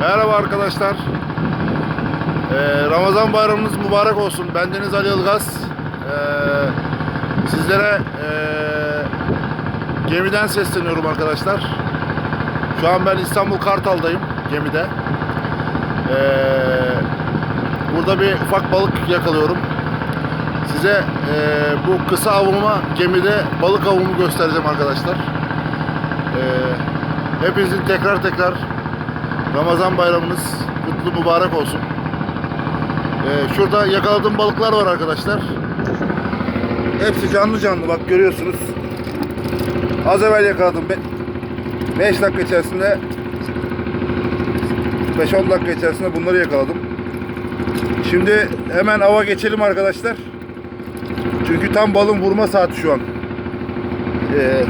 Merhaba arkadaşlar. Ee, Ramazan bayramınız mübarek olsun. Bendeniz Ali Ilgaz. Ee, sizlere ee, gemiden sesleniyorum arkadaşlar. Şu an ben İstanbul Kartal'dayım gemide. Ee, burada bir ufak balık yakalıyorum. Size ee, bu kısa avıma gemide balık avımı göstereceğim arkadaşlar. Ee, hepinizin tekrar tekrar Ramazan bayramınız kutlu mübarek olsun. Ee, şurada yakaladığım balıklar var arkadaşlar. Hepsi canlı canlı bak görüyorsunuz. Az evvel yakaladım. 5 dakika içerisinde 5-10 dakika içerisinde bunları yakaladım. Şimdi hemen ava geçelim arkadaşlar. Çünkü tam balın vurma saati şu an. Ee,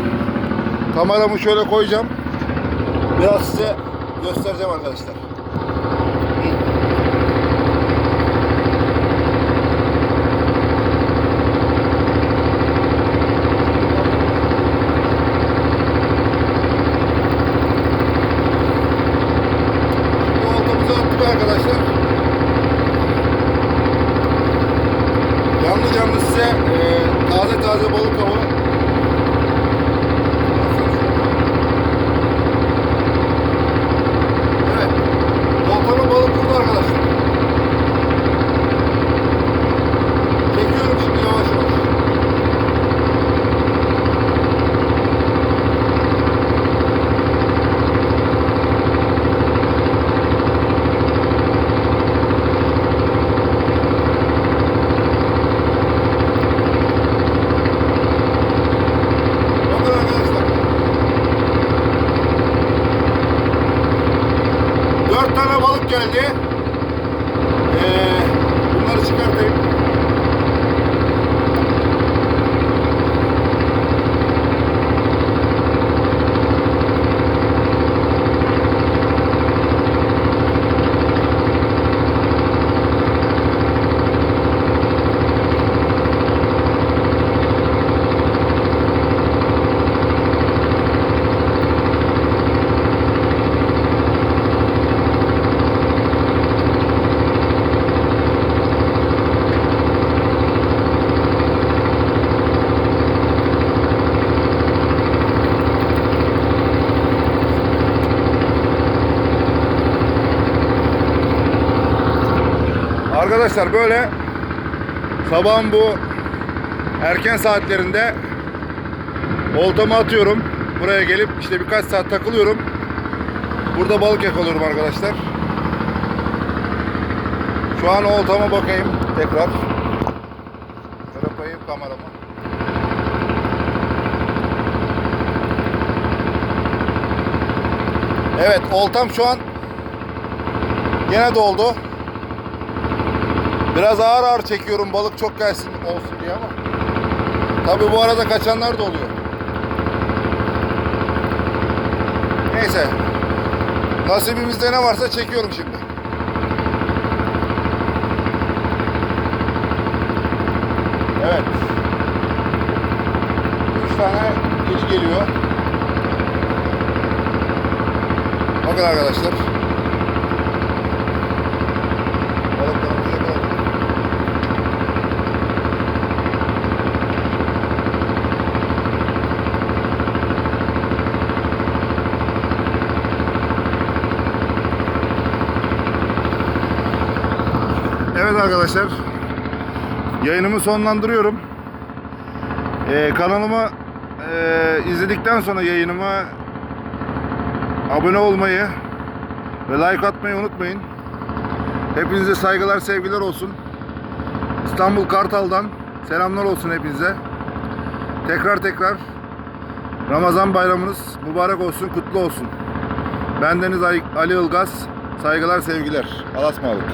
kameramı şöyle koyacağım. Biraz size göstereceğim arkadaşlar. Canlı canlı size e, taze taze balık avı Evet. Oltama balık burada arkadaşlar. Çekiyorum şimdi yavaş yavaş. Bakın arkadaşlar. Dört tane balık geldi. Ee, bunları çıkartayım. Arkadaşlar böyle sabahın bu erken saatlerinde oltamı atıyorum. Buraya gelip işte birkaç saat takılıyorum. Burada balık yakalıyorum arkadaşlar. Şu an oltama bakayım tekrar. Şöyle koyayım kameramı. Evet oltam şu an gene doldu. Biraz ağır ağır çekiyorum balık çok gelsin olsun diye ama. Tabi bu arada kaçanlar da oluyor. Neyse. Nasibimizde ne varsa çekiyorum şimdi. Evet. Üç tane geri geliyor. Bakın arkadaşlar. Evet arkadaşlar. Yayınımı sonlandırıyorum. Ee, kanalımı e, izledikten sonra yayınıma abone olmayı ve like atmayı unutmayın. Hepinize saygılar, sevgiler olsun. İstanbul Kartal'dan selamlar olsun hepinize. Tekrar tekrar Ramazan bayramınız mübarek olsun, kutlu olsun. Bendeniz Ali Ilgaz. Saygılar, sevgiler. Alasmalık.